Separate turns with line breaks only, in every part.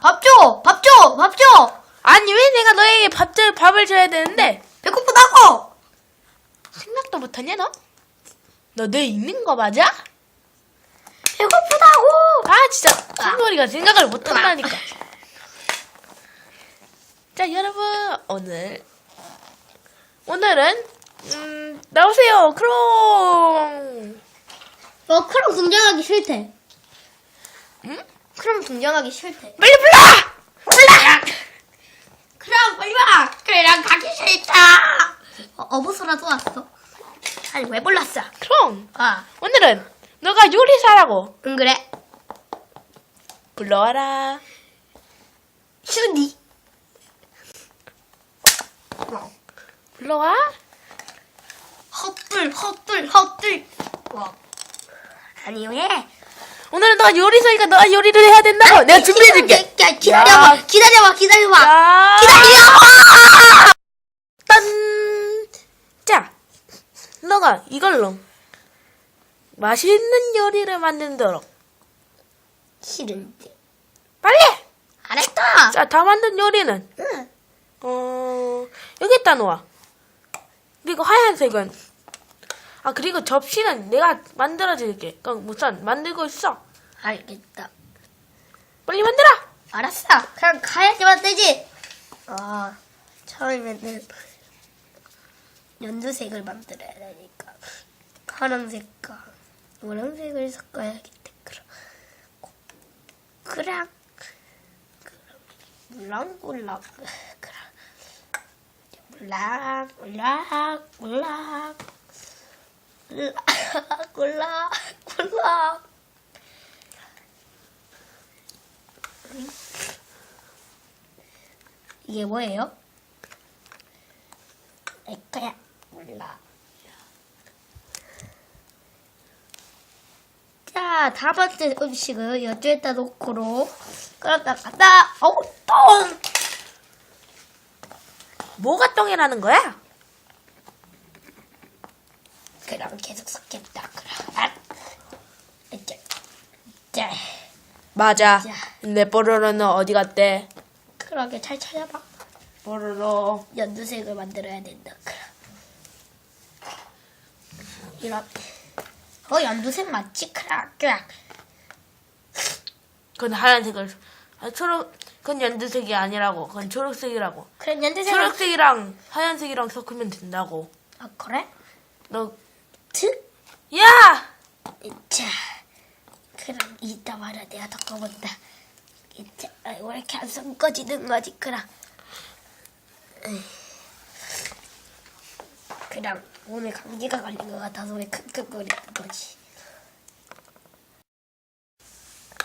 밥 줘! 밥 줘! 밥 줘!
아니 왜 내가 너에게 밥, 줘- 밥을 줘야 되는데
배고프다고!
생각도 못하냐 너? 너 뇌 있는 거 맞아?
배고프다고!
아 진짜 콩머리가 생각을 못한다니까 자 여러분 오늘 오늘은 음 나오세요 크롱
어, 크롬 등장하기 싫대.
응?
크롬 등장하기 싫대.
빨리 불러! 불러!
크롬 빨리 와! 그래랑 가기 싫다! 어, 어부소라도 왔어. 아니, 왜 불렀어?
크롱
아,
오늘은 너가 요리사라고
응, 그래.
불러와라
슈니.
불러와
헛들, 헛들, 헛들. 와. 아니, 왜?
오늘은 너가 요리사니까 너가 요리를 해야 된다고 내가 준비해줄게
야, 기다려봐,
야.
기다려봐, 기다려봐.
자,
기다려!
딴! 자, 너가 이걸로 맛있는 요리를 만들도록
싫은데.
빨리!
알았다.
자, 다 만든 요리는
응.
어 여기다 놓아. 그리고 하얀색은 아 그리고 접시는 내가 만들어 줄게. 그럼 우선 만들고 있어.
알겠다.
빨리 만들어.
알았어. 그냥 가야지만 되지. 아, 처음에는 연두색을 만들어야 되니까 파란색과 노란색을 섞어야겠다. 그럼 그랑 그랑 물랑 그랑 물랑 물랑 물랑 물랑 물랑 물랑 이게 뭐예요? 내 거야. 몰라. 자, 다번째 음식을 여주에다 놓고로 그러다 가다 어우 똥!
뭐가 똥이라는 거야?
그럼 계속 섞겠다. 그럼 아, 이제 이제
맞아.
자.
내 뽀로로는 어디 갔대?
그러게 잘 찾아봐.
뽀로로.
연두색을 만들어야 된다. 그럼 이렇게 어 연두색 맞지? 크락 크락
그건 하얀색을 아, 초록 그건 연두색이 아니라고. 그건 초록색이라고.
그럼 연두색
초록색이랑 하얀색이랑 섞으면 된다고.
아 그래?
너
트?
야!
자, 그럼 이따 말아 내가 덮어본다. 이제 아, 왜 이렇게 안 섞어지는 거지, 그럼. 에이. 그럼 오늘 감기가 걸린 것 같아서 왜 킁킁거리는 거지.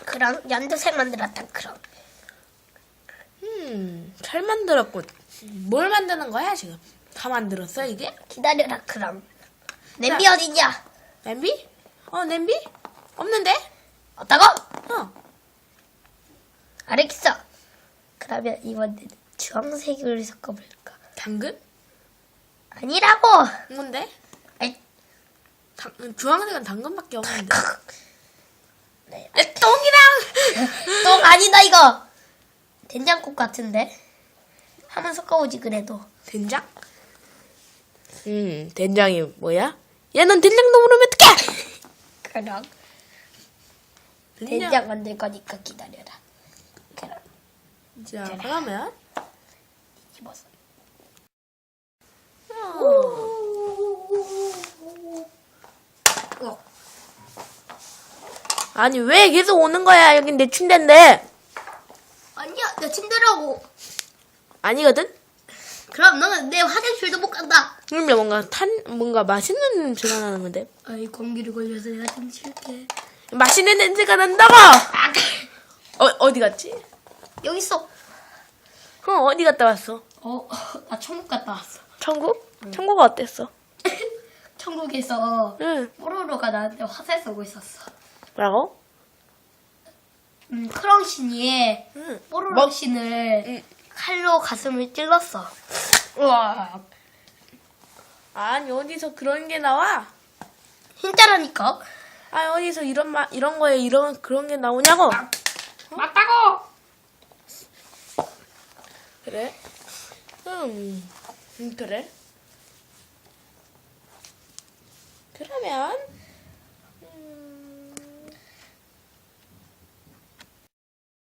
그럼 연두색 만들었다, 그럼.
음, 잘 만들었군. 뭘 만드는 거야, 지금? 다 만들었어, 이게?
기다려라, 그럼. 냄비 어디냐?
냄비? 어, 냄비? 없는데?
어따고?
어.
알겠어. 그러면 이번에는 주황색을 섞어볼까?
당근?
아니라고!
뭔데?
아이,
당, 주황색은 당근밖에 없는데.
네.
에, 똥이랑!
똥 아니다 이거 된장국 같은데 한번 섞어보지 그래도
된장? 음, 된장이 뭐야? 얘는 된장도 모르면 어떡해!
그럼 된장 만들 거니까 기다려라 그럼
자, 그러면.
집어서 어.
아니, 왜 계속 오는 거야? 여긴 내 침대인데.
아니야 내 침대라고
아니거든?
그럼 너는 내 화장실도 못 간다
그러면 뭔가 탄, 뭔가 맛있는 냄새가 나는 건데.
아이 공기를 걸려서 내가 좀 쉴게
맛있는 냄새가 난다고!
아,
어, 어디 갔지?
여기 있어
그럼 어디 갔다 왔어?
어 나 천국 갔다 왔어
천국? 천국가 어땠어?
천국에서
응.
뽀로로가 나한테 화살 쏘고 있었어
뭐라고?
음, 크렁신이
응.
뽀로로
뭐?
신을
응.
칼로 가슴을 찔렀어. 우와.
아니, 어디서 그런 게 나와?
진짜라니까.
아니, 어디서 이런 마, 이런 거에 이런, 그런 게 나오냐고?
맞다고.
그래? 음, 음 그래? 그러면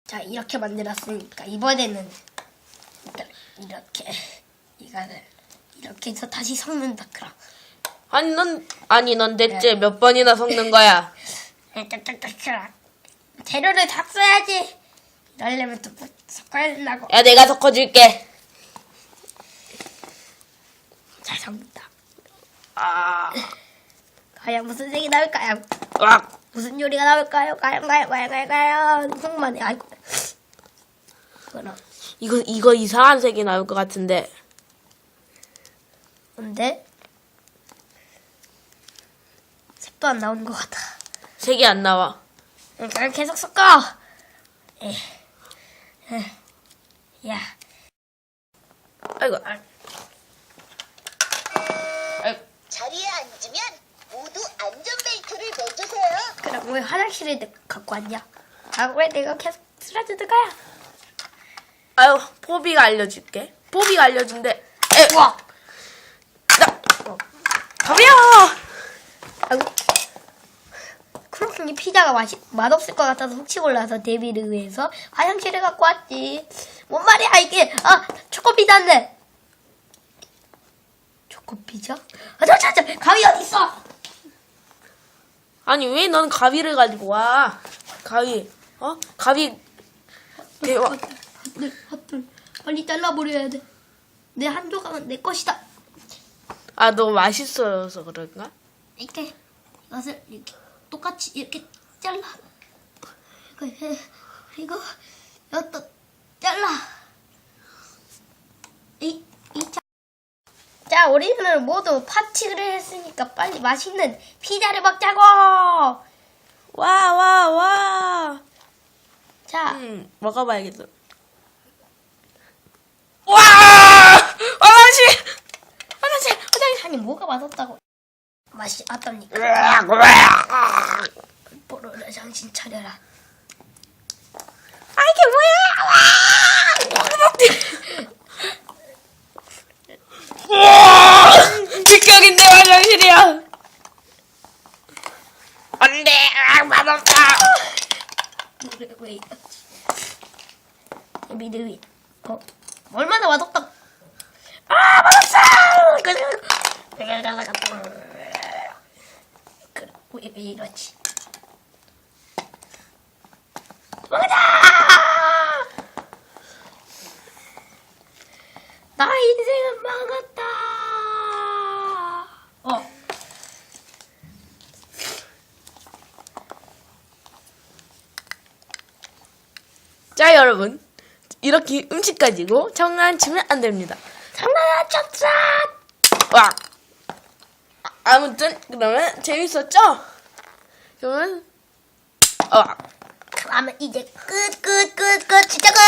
자 이렇게 만들었으니까 이번에는 이렇게. 이거를 이렇게 해서 다시 섞는다 그럼.
아니 넌 아니 넌 대체 몇 번이나 섞는 거야?
딱딱딱 그럼 재료를 다 써야지. 이러려면 또 섞어야 된다고.
야 내가 섞어줄게.
잘 섞는다.
아,
과연 무슨 색이 나올까요?
와,
무슨 요리가 나올까요? 과연 과연 과연 과연. 과연 속만해 아이고. 그럼
이거 이거 이상한 색이 나올 것 같은데.
근데 색도 안 나오는 것 같아
색이 안 나와.
그러니까 계속 섞어 에. 에. 야
아이고.
자리에 앉으면 모두 안전벨트를 매주세요.
그럼 왜 화장실에 내- 갖고 왔냐? 아 왜 내가 계속 쓰러지는 거야?
아유, 포비가 알려줄게. 포비가 알려준대. 에,
우와
나,
어.
가비야.
아이고 크로킹이 피자가 맛이 맛없을 것 같아서 혹시 몰라서 데뷔를 위해서 화장실에 갖고 왔지 뭔 말이야 이게 아 초코 피자인데 초코 피자? 아 저 저 저 가위 어디 있어?
아니 왜 넌 가위를 가지고 와? 가위, 어? 가위. 대박.
네, 핫들 빨리 잘라버려야 돼. 내 한 조각은 내 것이다.
아, 너 맛있어서 그런가?
이렇게 이것을 이렇게 똑같이 이렇게 잘라. 이거 해 그리고 이것도 잘라. 이, 이 자. 자, 우리는 모두 파티를 했으니까 빨리 맛있는 피자를 먹자고.
와, 와, 와.
자,
음, 먹어봐야겠어. 와! 화장실! 화장실! 화장실!
아니 뭐가 맛없다고? 맛이 어떻니까? 뽀로로 정신 차려라.
아, 이게 뭐야! 와! 직격인데 화장실이야! 안 돼! 아, 맛없다!
왜, 왜 이러지? 미드 위. 어? 얼마나 맛없다. 아, 맛없어! 그래, 왜 이러지? 먹자! 나 인생은 망했다. 어.
자, 여러분. 이렇게 음식 가지고 장난치면 안 됩니다.
장난쳤어!
와! 아, 아무튼, 그러면 재밌었죠? 그러면, 어,
그러면 이제 끝, 끝, 끝, 끝, 진짜 끝!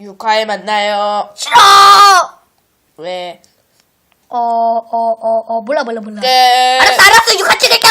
6화에 만나요.
싫어!
왜?
어, 어, 어, 어, 몰라, 몰라, 몰라.
끝!
알았어, 알았어, 육화 찍을게!